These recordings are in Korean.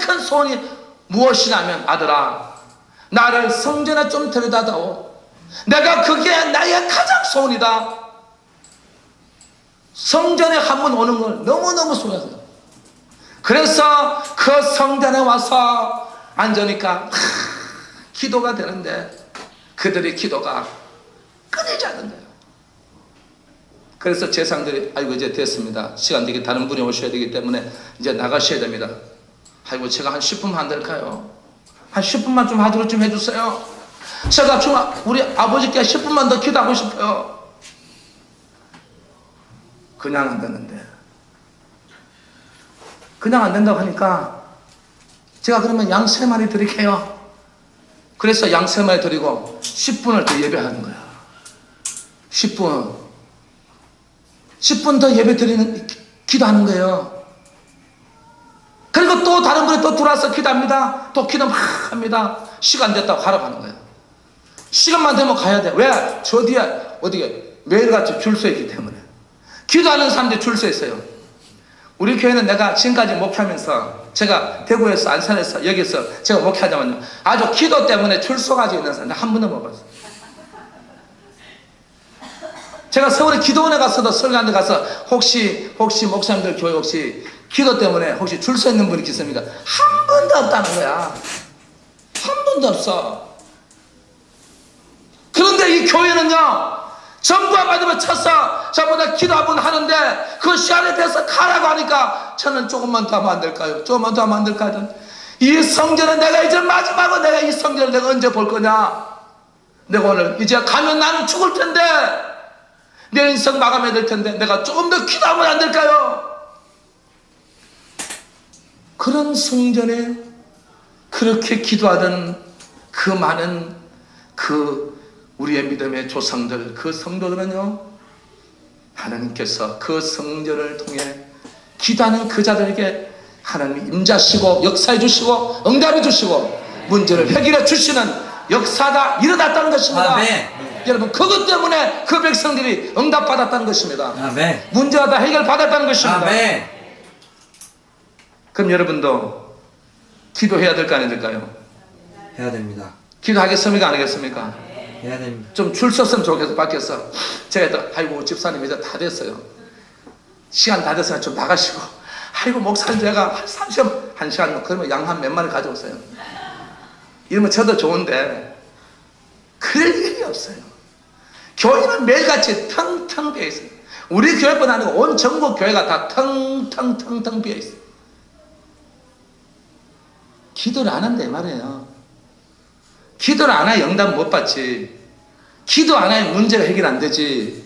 큰 소원이 무엇이냐면 아들아 나를 성전에 좀 데려다다오 내가 그게 나의 가장 소원이다 성전에 한 번 오는 걸 너무너무 소원해요 그래서 그 성전에 와서 앉으니까 하, 기도가 되는데 그들의 기도가 끊이지 않는 거예요 그래서 재상들이 아이고 이제 됐습니다. 시간 되게 다른 분이 오셔야 되기 때문에 이제 나가셔야 됩니다. 아이고 제가 한 10분만 안 될까요? 한 10분만 좀 하도록 좀 해주세요. 제가 좀 우리 아버지께 10분만 더 기도하고 싶어요. 그냥 안 되는데. 그냥 안 된다고 하니까 제가 그러면 양 세 마리 드릴게요. 그래서 양 세 마리 드리고 10분을 더 예배하는 거야. 10분. 10분 더 예배 드리는, 기- 기도하는 거예요. 그리고 또 다른 분이 또 들어와서 기도합니다. 또 기도 막 합니다. 시간 됐다고 가라고 하는 거예요. 시간만 되면 가야 돼. 왜? 저 뒤에, 어디에, 매일같이 줄 서 있기 때문에. 기도하는 사람들이 줄 서 있어요. 우리 교회는 내가 지금까지 목회하면서 제가 대구에서, 안산에서, 여기서 제가 목회하자면요. 아주 기도 때문에 줄 서가지고 있는 사람 한 번도 못 봤어요. 제가 서울에 기도원에 가서도 설교하는 데 가서 혹시 혹시 목사님들 교회 혹시 기도 때문에 혹시 줄 서 있는 분이 계십니까? 한 번도 없다는 거야. 한 번도 없어. 그런데 이 교회는요. 정부가 받으면 쳐서 전부 다 기도 한번 하는데 그 시간에 대해서 가라고 하니까 저는 조금만 더 하면 안 될까요? 조금만 더 하면 안 될까요? 이 성전은 내가 이제 마지막으로 내가 이 성전을 내가 언제 볼 거냐? 내가 오늘 이제 가면 나는 죽을 텐데 내 인생 마감해야 될 텐데 내가 조금 더 기도하면 안 될까요? 그런 성전에 그렇게 기도하던 그 많은 그 우리의 믿음의 조상들 그 성도들은요 하나님께서 그 성전을 통해 기도하는 그 자들에게 하나님이 임자시고 역사해 주시고 응답해 주시고 문제를 해결해 주시는 역사가 일어났다는 것입니다. 아멘. 여러분 그것 때문에 그 백성들이 응답받았다는 것입니다. 아멘. 문제가 다 해결받았다는 것입니다. 아멘. 그럼 여러분도 기도해야 될까 안 해야 될까요? 해야 됩니다. 기도하겠습니까 안 하겠습니까? 해야 됩니다. 좀 줄 섰으면 좋겠어 밖에서 제가 또 아이고 집사님 이제 다 됐어요 시간 다 됐으면 좀 나가시고 아이고 목사님 제가 한 30, 한 시간 그러면 양 한 몇 마리 가져오세요 이러면 저도 좋은데 그럴 일이 없어요 교회는 매일같이 텅텅 비어 있어요 우리 교회뿐 아니고 온 전국 교회가 다 텅텅텅텅 비어 있어요 기도를 안 한다 이 말이에요 기도를 안 해야 영답 못 받지. 기도 안 해야 문제가 해결 안 되지.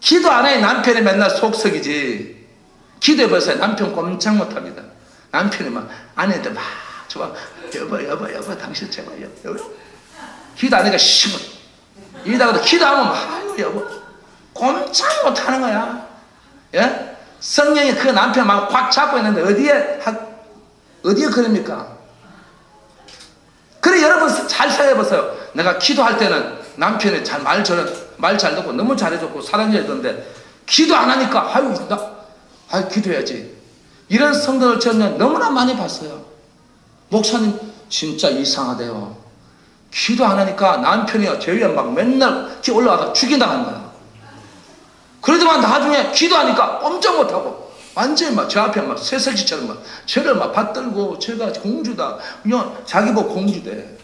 기도 안 해야 남편이 맨날 속썩이지. 기도해보세요. 남편 꼼짝 못 합니다. 남편이 막 아내한테 막 좋아. 여보, 여보, 여보, 당신 제발, 여보, 여보. 기도 안 하니까 심어. 이러다가도 기도하면 막, 여보. 꼼짝 못 하는 거야. 예? 성령이 그 남편 막 꽉 잡고 있는데 어디에, 하- 어디에 그럽니까? 그래 여러분 잘 생각해보세요. 내가 기도할 때는 남편이 잘말 저는 말잘 듣고 너무 잘해줬고 사랑해줬는데 기도 안 하니까 아유 나 아유 기도해야지. 이런 성도를 저는 너무나 많이 봤어요. 목사님 진짜 이상하대요. 기도 안 하니까 남편이요 제 위에 막 맨날 기 올라가다 죽인다는 거야. 그러더만 나중에 기도하니까 꼼짝 못하고 완전히 막제 앞에 막 새석지처럼 막 저를 막 받들고 제가 공주다. 그냥 자기 뭐 공주대.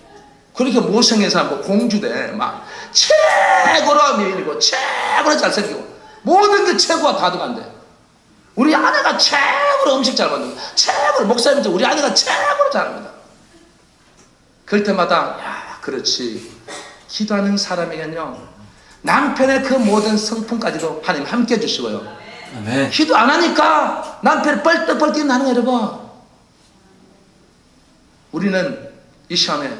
그렇게 못생긴 사람 뭐 공주대. 막 최고로 미인이고 최고로 잘생기고 모든 게 최고가 다 들어간대 우리 아내가 최고로 음식 잘 만들고 최고로 목사님도 우리 아내가 최고로 잘합니다. 그럴 때마다 야 그렇지. 기도하는 사람에게는요 남편의 그 모든 성품까지도 하나님 함께 해주시고요 아멘. 기도 안 하니까 남편이 뻘떡뻘떡 나는 거예요, 여러분. 우리는 이 시간에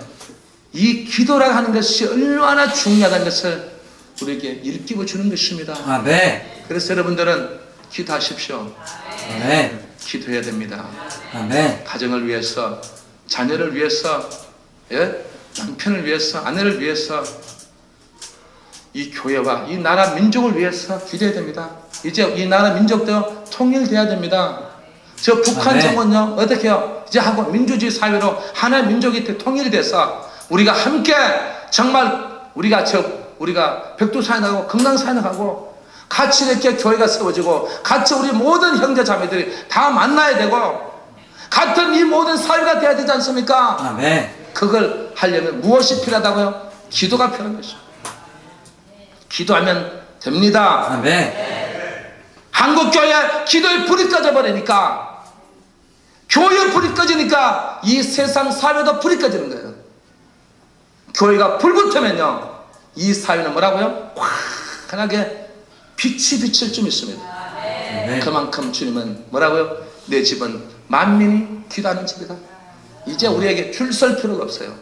이 기도라 하는 것이 얼마나 중요하다는 것을 우리에게 일깨워 주는 것입니다. 아멘. 그래서 여러분들은 기도하십시오. 아멘. 기도해야 됩니다. 아멘. 가정을 위해서, 자녀를 위해서, 예? 남편을 위해서, 아내를 위해서, 이 교회와 이 나라 민족을 위해서 기도해야 됩니다. 이제 이 나라 민족도 통일돼야 됩니다. 저 북한 아, 네. 정권요 어떻게 해요? 이제 하고 민주주의 사회로 하나의 민족이 통일이 돼서 우리가 함께 정말 우리가 저 우리가 금강산에 가고 같이 이렇게 교회가 세워지고 같이 우리 모든 형제 자매들이 다 만나야 되고 같은 이 모든 사회가 돼야 되지 않습니까? 아멘. 그걸 하려면 무엇이 필요하다고요? 기도가 필요한 것이죠. 기도하면 됩니다. 아멘. 한국 교회 기도의 불이 꺼져 버리니까 교회 불이 꺼지니까 이 세상 사회도 불이 꺼지는 거예요. 교회가 불 붙으면요 이 사회는 뭐라고요? 환하게 빛이 비칠 좀 있습니다. 아멘. 그만큼 주님은 뭐라고요? 내 집은 만민이 기도하는 집이다. 이제 우리에게 줄 설 필요가 없어요.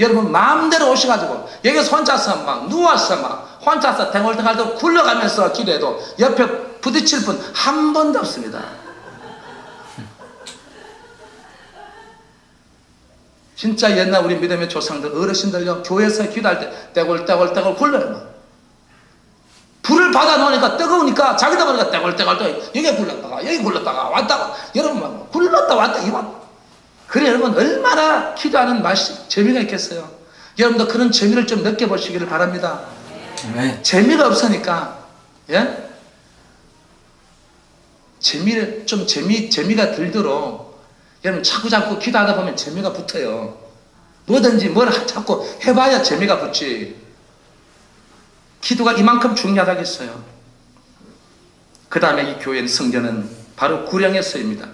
여러분 마음대로 오셔가지고 여기서 혼자서 막 누워서 막 혼자서 댕얼댕얼도 굴러가면서 기도해도 옆에 부딪힐 분 한 번도 없습니다. 진짜 옛날 우리 믿음의 조상들 어르신들요 교회에서 기도할 때 떼굴떼굴떼굴 굴러요 막. 불을 받아 놓으니까 뜨거우니까 자기도 모르니까 떼굴떼굴 또 여기 굴렀다가 여기 굴렀다가 왔다가 여러분 막 굴렀다 왔다 이만 그래 여러분 얼마나 기도하는 맛이 재미가 있겠어요 여러분도 그런 재미를 좀 느껴보시기를 바랍니다 아멘. 재미가 없으니까 예 재미를 좀 재미 재미가 들도록 여러분 자꾸 자꾸 기도하다 보면 재미가 붙어요 뭐든지 뭘 하- 자꾸 해봐야 재미가 붙지 기도가 이만큼 중요하다겠어요 그 다음에 이 교회는 성전은 바로 구령에 서입니다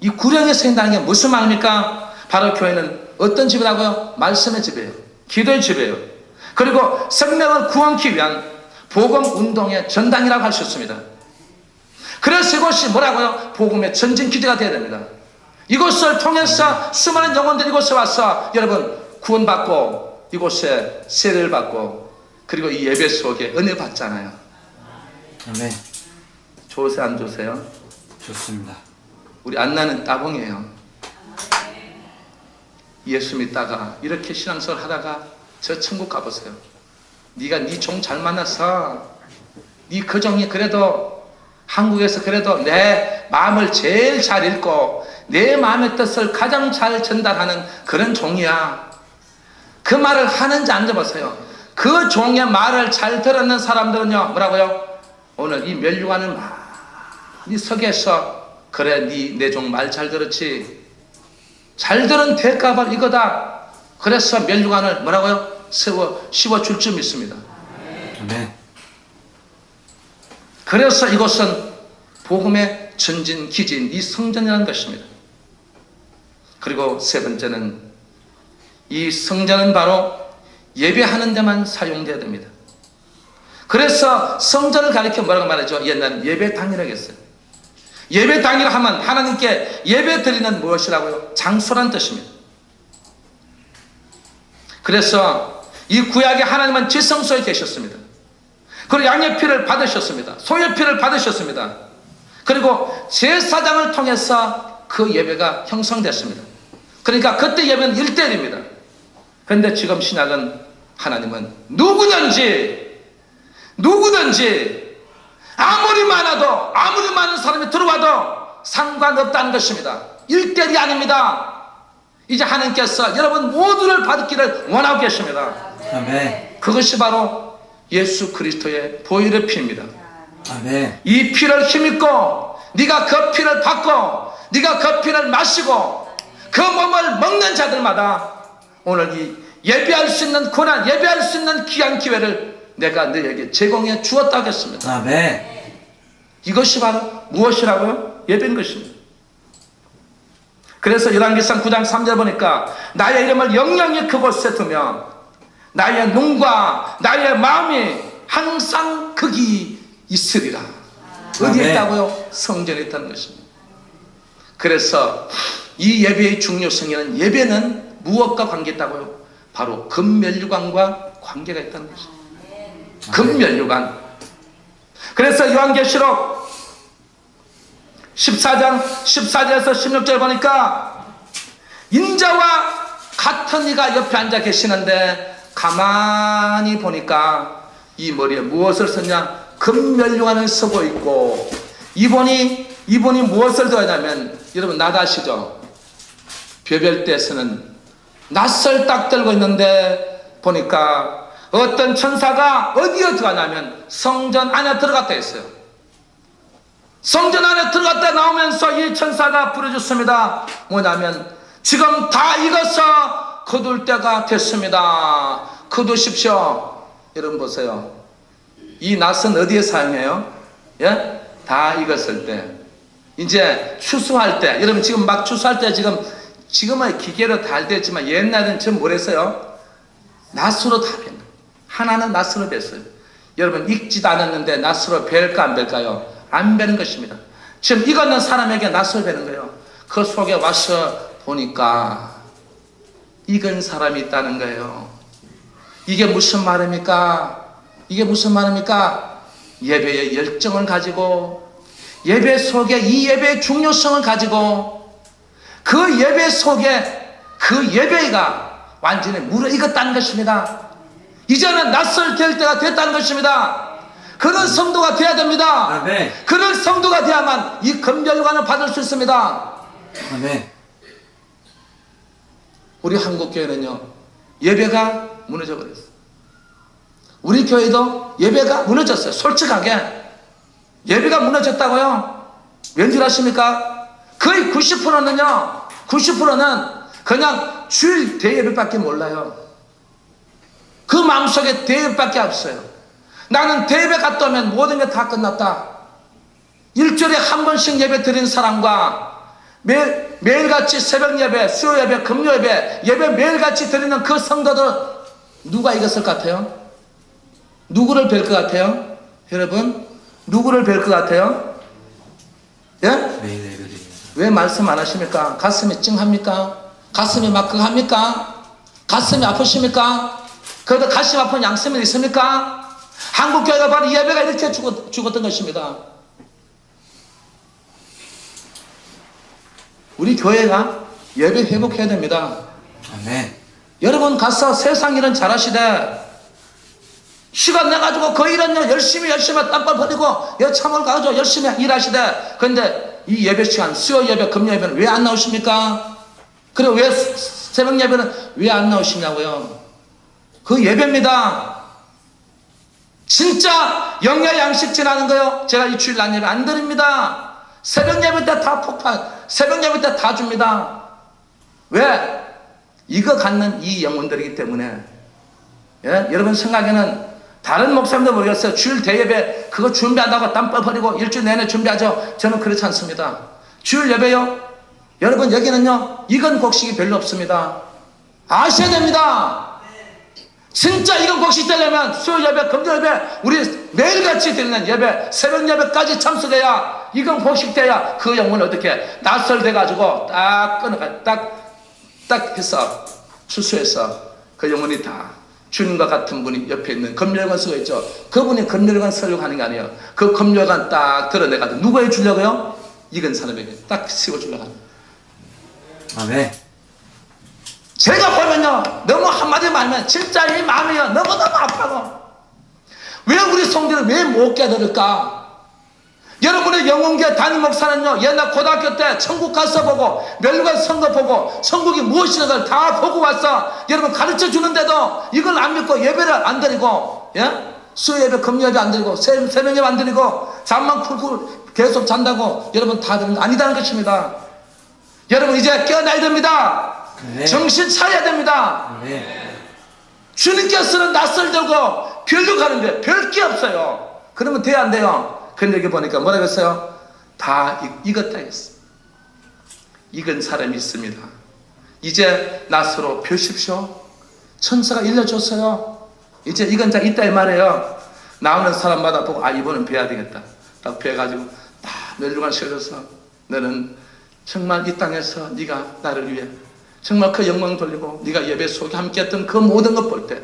이 구령에 서인다는 게 무슨 말입니까? 바로 교회는 어떤 집이라고요? 말씀의 집이에요 기도의 집이에요 그리고 생명을 구원기 위한 복음 운동의 전당이라고 할 수 있습니다. 그래서 이곳이 뭐라고요? 복음의 전진 기대가 되어야 됩니다. 이곳을 통해서 수많은 영혼들이 이곳에 와서 여러분 구원받고 이곳에 세례를 받고 그리고 이 예배 속에 은혜 받잖아요. 아멘. 좋으세요 안 좋으세요? 좋습니다. 우리 안나는 따봉이에요. 예수 믿다가 이렇게 신앙생활 하다가 저 천국 가보세요. 네가 네 종 잘 만나서 네그 종이 그래도 한국에서 그래도 내 마음을 제일 잘 읽고 내 마음의 뜻을 가장 잘 전달하는 그런 종이야. 그 말을 하는지 안 해보세요. 그 종의 말을 잘 들었는 사람들은요 뭐라고요? 오늘 이 멸류관을 많이 석에서 그래 네내 종 말 잘 들었지 잘 들은 대가발 이거다 그래서 멸류관을 뭐라고요? 세워 씌워줄 줄 믿습니다 아멘. 그래서 이곳은 복음의 전진 기지인 이 성전이라는 것입니다 그리고 세 번째는 이 성전은 바로 예배하는 데만 사용돼야 됩니다 그래서 성전을 가리켜 뭐라고 말하죠? 옛날에 예배당이라고 했어요 예배당이라 하면 하나님께 예배 드리는 무엇이라고요? 장소란 뜻입니다. 그래서 이 구약의 하나님은 지성소에 계셨습니다. 그리고 양의 피를 받으셨습니다. 소의 피를 받으셨습니다. 그리고 제사장을 통해서 그 예배가 형성됐습니다. 그러니까 그때 예배는 1대1입니다. 그런데 지금 신약은 하나님은 누구든지 누구든지 아무리 많아도 아무리 많은 사람이 들어와도 상관없다는 것입니다. 일대일이 아닙니다. 이제 하나님께서 여러분 모두를 받기를 원하고 계십니다. 아멘. 그것이 바로 예수 그리스도의 보혈의 피입니다. 아멘. 이 피를 힘입고 네가 그 피를 받고 네가 그 피를 마시고 그 몸을 먹는 자들마다 오늘 이 예배할 수 있는 고난 예배할 수 있는 귀한 기회를 내가 너에게 제공해 주었다고 했습니다. 아멘. 이것이 바로 무엇이라고요? 예배인 것입니다. 그래서 열왕기상 9장 3절 보니까 나의 이름을 영영히 그곳에 두면 나의 눈과 나의 마음이 항상 거기 있으리라. 어디에 아멘. 있다고요? 성전에 있다는 것입니다. 그래서 이 예배의 중요성에는 예배는 무엇과 관계있다고요? 바로 금멸류관과 관계가 있다는 것입니다. 금멸류관. 그래서 요한계시록 14장 14절에서 16절 보니까 인자와 같은 이가 옆에 앉아 계시는데 가만히 보니까 이 머리에 무엇을 썼냐 금멸류관을 쓰고 있고 이분이 이분이 무엇을 더하냐면 여러분 낫 아시죠? 별별 때서는 낫을 딱 들고 있는데 보니까 어떤 천사가 어디에 들어가냐면 성전 안에 들어갔다 했어요. 성전 안에 들어갔다 나오면서 이 천사가 부르짖습니다. 뭐냐면 지금 다 익어서 거둘 때가 됐습니다. 거두십시오. 여러분 보세요. 이 낫은 어디에 사용해요? 예? 다 익었을 때. 이제 추수할 때. 여러분 지금 막 추수할 때 지금 지금은 기계로 다 됐지만 옛날에는 전 뭐랬어요? 낫으로 다 뱉는 하나는 낫으로 뱉어요. 여러분 익지도 않았는데 낫으로 벨까 안 벨까요? 안 베는 것입니다. 지금 익었는 사람에게 낫을 베는 거예요. 그 속에 와서 보니까 익은 사람이 있다는 거예요. 이게 무슨 말입니까? 이게 무슨 말입니까? 예배의 열정을 가지고 예배 속에 이 예배의 중요성을 가지고 그 예배 속에 그 예배가 완전히 무르익었다는 것입니다. 이제는 낯설 될 때가 됐다는 것입니다. 그런 성도가 돼야 됩니다. 아멘. 그런 성도가 돼야만 이 금별관을 받을 수 있습니다. 아멘. 우리 한국 교회는요 예배가 무너져 버렸어요. 우리 교회도 예배가 무너졌어요. 솔직하게 예배가 무너졌다고요. 왠줄 아십니까? 거의 90%는요. 90%는 그냥 주일 대예배밖에 몰라요. 그 마음속에 대예배밖에 없어요. 나는 대예배 갔다 오면 모든 게 다 끝났다. 일주일에 한 번씩 예배 드린 사람과 매일, 매일같이 새벽 예배, 수요 예배, 금요 예배, 예배 매일같이 드리는 그 성도들 누가 이겼을 것 같아요? 누구를 뵐 것 같아요? 여러분, 누구를 뵐 것 같아요? 예? 왜 말씀 안 하십니까? 가슴이 찡합니까? 가슴이 막 그거 합니까? 가슴이 아프십니까? 그래도 가슴 아픈 양심은 있습니까? 한국 교회가 바로 이 예배가 이렇게 죽었, 죽었던 것입니다. 우리 교회가 예배 회복해야 됩니다. 아멘. 여러분 가서 세상 일은 잘하시되 시간 내가지고 그 일은요 열심히 열심히 땀발 버리고 여참을 가지고 열심히 일하시되 근데 이 예배 시간 수요 예배 금요 예배는 왜 안 나오십니까? 그리고 왜 새벽 예배는 왜 안 나오시냐고요? 그 예배입니다. 진짜 영야 양식 지나는 거요. 제가 이 주일 난 예배 안 드립니다. 새벽 예배 때 다 폭발, 새벽 예배 때 다 줍니다. 왜? 이거 갖는 이 영혼들이기 때문에 예? 여러분 생각에는 다른 목사님도 모르겠어요. 주일 대예배 그거 준비한다고 땀 뻘버리고 일주일 내내 준비하죠. 저는 그렇지 않습니다. 주일 예배요. 여러분 여기는요. 이건 곡식이 별로 없습니다. 아셔야 됩니다. 진짜 이건 곡식 되려면 수요 예배, 금요 예배 우리 매일같이 드리는 예배, 새벽 예배까지 참석해야 이건 곡식 돼야 그 영혼을 어떻게 낯설돼 가지고 딱 끊어가 딱딱 해서 추수해서 그 영혼이 다 주님과 같은 분이 옆에 있는 검열관 쓰고 있죠. 그분이 검열관 설교하는 게 아니에요. 그 검열관 딱 드러내가지고 누구에 주려고요? 익은 사람에게 딱 씌워주려고 합니다. 아멘. 제가 보면요 너무 한마디 말하면 진짜 이 마음이요 너무너무 아파고 왜 우리 성도를 왜 못 깨달을까 여러분의 영혼계 담임 목사는요 옛날 고등학교 때 천국 가서 보고 멸관 선거 보고 천국이 무엇이냐를 다 보고 와서 여러분 가르쳐 주는데도 이걸 안 믿고 예배를 안 드리고 예? 수요 예배 금요 예배 안 드리고 새- 새벽 예배 안 드리고 잠만 쿨쿨 계속 잔다고 여러분 다 아니다는 것입니다 여러분 이제 깨어나야 됩니다 네. 정신 차려야 됩니다 아멘. 주님께서는 낯설 들고 별로 가는데 별 게 없어요. 그러면 돼야 안 돼요? 근데 여기 보니까 뭐라고 했어요? 다 익- 익었다 했어. 익은 사람이 있습니다. 이제 낯으로 펴십시오. 천사가 일러줬어요. 이제 익은 자 있다 이 말이에요. 나오는 사람마다 보고 아 이번은 뵈야 되겠다. 딱 뵈가지고 다 멸류관 실어서 너는 정말 이 땅에서 네가 나를 위해 정말 그 영광 돌리고 네가 예배 속에 함께했던 그 모든 것 볼 때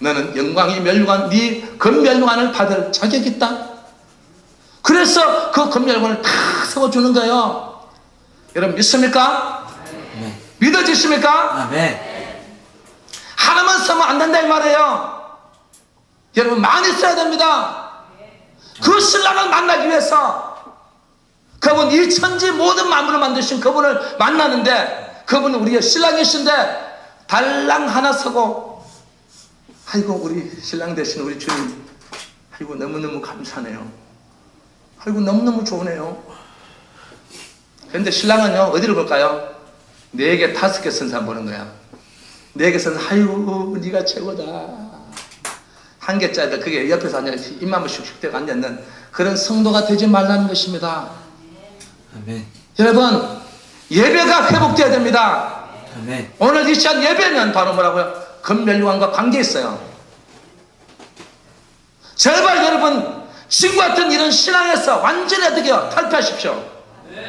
너는 영광이 멸류관 네 건멸류관을 받을 자격이 있다. 그래서 그 건멸관을 다 세워주는 거예요. 여러분 믿습니까? 아멘. 믿어지십니까? 아멘. 하나만 쓰면 안 된다 이 말이에요. 여러분 많이 써야 됩니다. 그 신랑을 만나기 위해서 그분 이 천지 모든 만물을 만드신 그분을 만나는데 그분은 우리의 신랑이신데 달랑 하나 서고 아이고 우리 신랑 되신 우리 주님 아이고 너무너무 감사하네요 아이고 너무너무 좋으네요 그런데 신랑은요 어디를 볼까요? 네개 다섯 개쓴 사람 보는 거야 네개쓴 아이고 네가 최고다 한 개짜리 그게 옆에서 앉아 입만 슉슉 대고 앉아있는 그런 성도가 되지 말라는 것입니다 아멘. 여러분 예배가 회복돼야 됩니다 아멘. 오늘 이 시간 예배는 바로 뭐라고요? 금멸류관과 관계 있어요. 제발 여러분 지금 같은 이런 신앙에서 완전히 어떻게 요 탈피하십시오.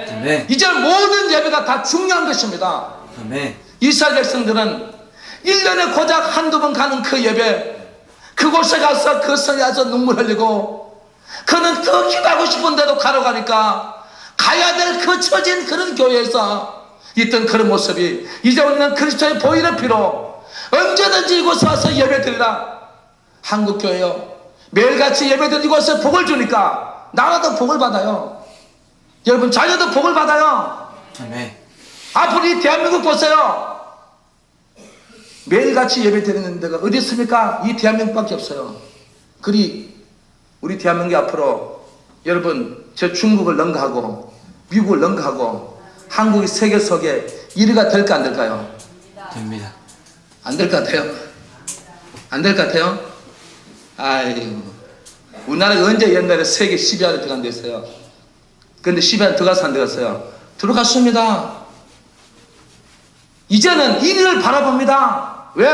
아멘. 이제 모든 예배가 다 중요한 것입니다. 아멘. 이스라엘 백성들은 1년에 고작 한두 번 가는 그 예배 그곳에 가서 그 성에 가서 눈물 흘리고 그는 더 기도하고 싶은데도 가러 가니까 가야 될 그 처진 그런 교회에서 있던 그런 모습이 이제 우리는 그리스도의 보이는 피로 언제든지 이곳에 와서 예배 드리라 한국 교회요 매일같이 예배 드리고 이곳에 복을 주니까 나라도 복을 받아요 여러분 자녀도 복을 받아요 아멘. 앞으로 이 대한민국 보세요. 매일같이 예배 드리는 데가 어디 있습니까? 이 대한민국밖에 없어요. 그리 우리 대한민국 앞으로 여러분 저 중국을 능가하고 미국을 능가하고 한국이 세계 속에 1위가 될까 안 될까요? 됩니다. 안 될 것 같아요. 안 될 것 같아요. 아이고 우리나라가 언제 옛날에 세계 10위 안에 들어간 데 있어요. 근데 10위 안에 들어가서 안 들어갔어요. 들어갔습니다. 이제는 1위를 바라봅니다. 왜?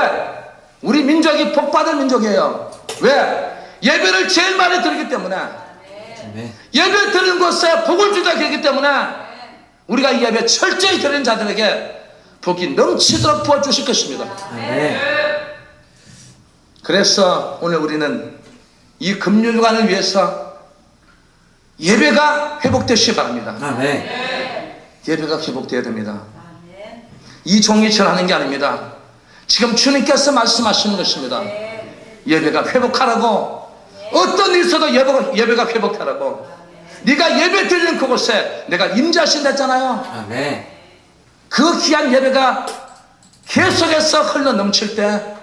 우리 민족이 복받을 민족이에요. 왜? 예배를 제일 많이 드리기 때문에 아멘. 예배 드리는 곳에 복을 주다 하기 때문에 우리가 이 예배 철저히 드리는 자들에게 복이 넘치도록 부어주실 것입니다. 아멘. 그래서 오늘 우리는 이 금요일관을 위해서 예배가 회복되시기 바랍니다. 아멘. 예배가 회복되어야 됩니다. 이 종이처럼 하는 게 아닙니다. 지금 주님께서 말씀하시는 것입니다. 예배가 회복하라고 어떤 일 있어도 예배가, 예배가 회복하라고 네가 예배 드리는 그곳에 내가 임자신다 했잖아요. 아멘. 그 귀한 예배가 계속해서 흘러 넘칠 때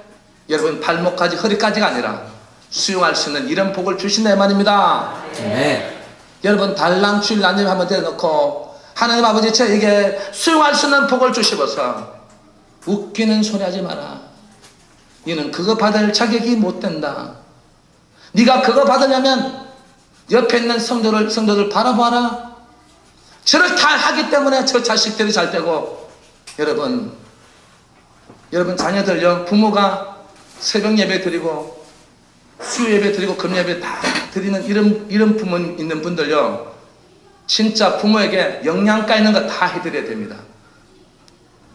여러분 발목까지 허리까지가 아니라 수용할 수 있는 이런 복을 주신다 이 말입니다. 아멘. 여러분 달랑 주일 난임 한번 대놓고 하나님 아버지 저에게 수용할 수 있는 복을 주시고서 웃기는 소리 하지 마라. 너는 그거 받을 자격이 못 된다. 네가 그거 받으려면 옆에 있는 성도를 성도들 바라봐라. 저렇게 하기 때문에 저 자식들이 잘 되고 여러분 여러분 자녀들요 부모가 새벽 예배 드리고 수 예배 드리고 금 예배 다 드리는 이런 이런 부모 있는 분들요 진짜 부모에게 영양가 있는 거 다 해드려야 됩니다.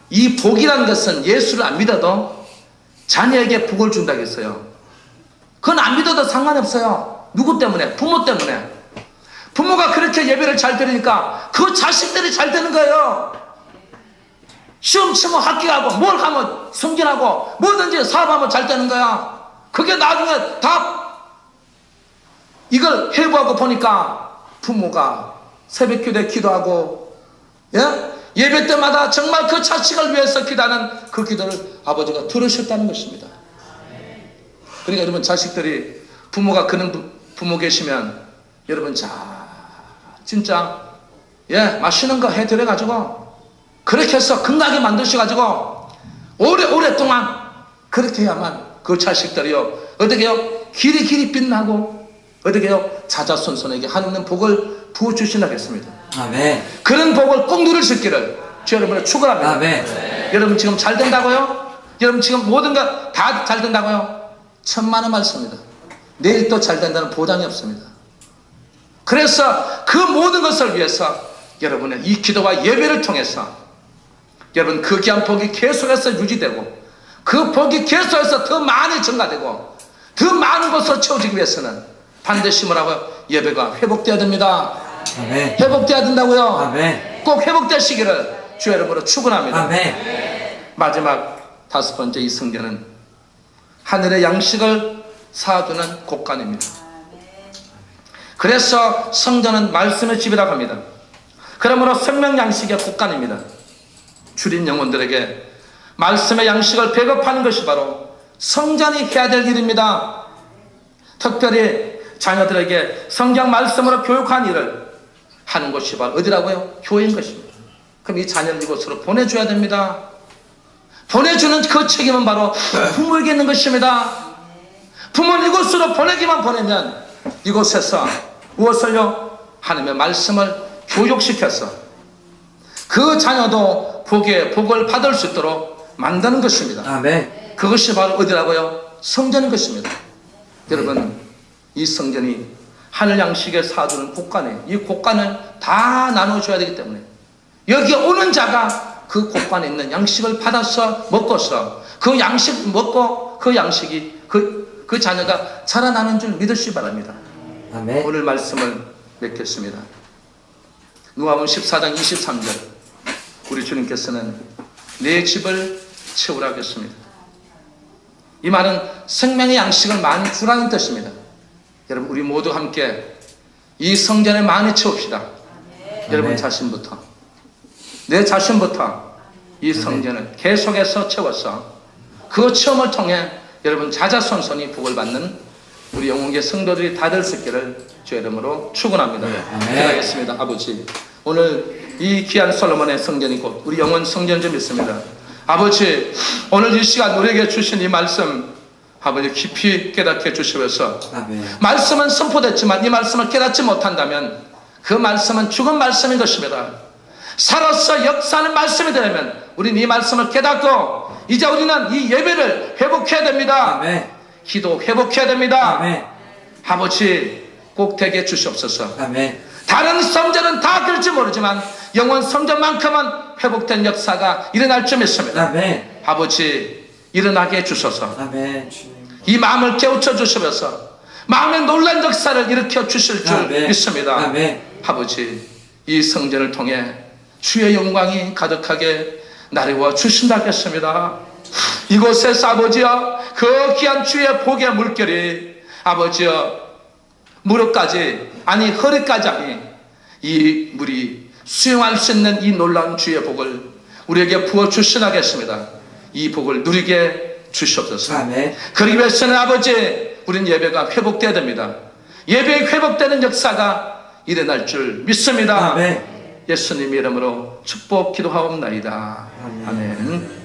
이 복이라는 것은 예수를 안 믿어도 자녀에게 복을 준다고 했어요. 그건 안 믿어도 상관없어요. 누구 때문에? 부모 때문에. 부모가 그렇게 예배를 잘 드리니까 그 자식들이 잘 되는 거예요. 시험 치면 합격하고 뭘 하면 승진하고 뭐든지 사업하면 잘 되는 거야. 그게 나중에 다 이걸 회부하고 보니까 부모가 새벽 기도에 기도하고 예? 예배 때마다 정말 그 자식을 위해서 기도하는 그 기도를 아버지가 들으셨다는 것입니다. 그러니까 여러분 자식들이 부모가 그런 부, 부모 계시면 여러분 자 진짜 예 맛있는 거 해드려 가지고 그렇게 해서 건강하게 만드셔 가지고 오래 오랫동안 그렇게 해야만 그 자식들이요 어떻게요 길이 길이 빛나고 어떻게요 자자손손에게 하나님 복을 부어 주신다고 했습니다. 아멘. 그런 복을 꼭 있기를 주 여러분을 축원합니다. 아멘. 여러분 지금 잘 된다고요? 여러분 지금 모든 것 다 잘 된다고요? 천만의 말씀입니다. 내일 또 잘 된다는 보장이 없습니다. 그래서 그 모든 것을 위해서 여러분의 이 기도와 예배를 통해서 여러분 그 귀한 복이 계속해서 유지되고 그 복이 계속해서 더 많이 증가되고 더 많은 것으로 채워지기 위해서는 반드시 뭐라고요? 예배가 회복돼야 됩니다. 아멘. 회복돼야 된다고요. 아멘. 꼭 회복되시기를 주 여러분으로 축원합니다. 아멘. 마지막 다섯 번째 이 성전은 하늘의 양식을 사두는 곳간입니다. 그래서 성전은 말씀의 집이라고 합니다. 그러므로 생명 양식의 곡간입니다. 줄인 영혼들에게 말씀의 양식을 배급하는 것이 바로 성전이 해야 될 일입니다. 특별히 자녀들에게 성경 말씀으로 교육한 일을 하는 것이 바로 어디라고요? 교회인 것입니다. 그럼 이 자녀를 이곳으로 보내줘야 됩니다. 보내주는 그 책임은 바로 부모에게 있는 것입니다. 부모는 이곳으로 보내기만 보내면 이곳에서 무엇을요? 하나님의 말씀을 교육시켜서 그 자녀도 복의 복을 받을 수 있도록 만드는 것입니다. 아멘. 그것이 바로 어디라고요? 성전인 것입니다. 여러분, 이 성전이 하늘 양식에 사주는 곡간에 이 곡간을 다 나눠줘야 되기 때문에 여기에 오는 자가 그 곡간에 있는 양식을 받아서 먹고서 그 양식 먹고 그 양식이 그, 그 자녀가 자라나는 줄 믿으시기 바랍니다. 아멘. 오늘 말씀을 맺겠습니다. 누가복음 14장 23절 우리 주님께서는 내 집을 채우라 하셨습니다. 이 말은 생명의 양식을 많이 주라는 뜻입니다. 여러분 우리 모두 함께 이 성전에 많이 채웁시다. 여러분 자신부터 내 자신부터 이 성전을 계속해서 채워서 그 체험을 통해 여러분 자자손손이 복을 받는 우리 영웅계 성도들이 다 될 수 있기를 주 이름으로 축원합니다. 아멘. 기도하겠습니다. 아버지 오늘 이 귀한 솔로몬의 성전이 곧 우리 영원 성전 좀 있습니다. 아버지 오늘 이 시간 우리에게 주신 이 말씀 아버지 깊이 깨닫게 주시면서. 말씀은 선포됐지만 이 말씀을 깨닫지 못한다면 그 말씀은 죽은 말씀인 것입니다. 살아서 역사하는 말씀이 되려면 우리는 이 말씀을 깨닫고 이제 우리는 이 예배를 회복해야 됩니다. 아멘. 기도 회복해야 됩니다. 아멘. 아버지 꼭 되게 주시옵소서. 아멘. 다른 성전은 다 그럴지 모르지만 영원 성전만큼은 회복된 역사가 일어날 줄 믿습니다. 아멘. 아버지 일어나게 해주소서. 아멘. 이 마음을 깨우쳐 주시면서 마음의 놀란 역사를 일으켜 주실 줄 아멘. 믿습니다. 아멘. 아버지 이 성전을 통해 주의 영광이 가득하게 나리워 주신다겠습니다. 이곳에서 아버지여 그 귀한 주의 복의 물결이 아버지여 무릎까지 아니 허리까지 아니 이 물이 수용할 수 있는 이 놀라운 주의 복을 우리에게 부어 주시나겠습니다. 이 복을 누리게 주시옵소서. 아멘. 그러기 위해서는 아버지 우리는 예배가 회복돼야 됩니다. 예배가 회복되는 역사가 일어날 줄 믿습니다. 아멘. 예수님 이름으로 축복 기도하옵나이다. 아멘. 아멘.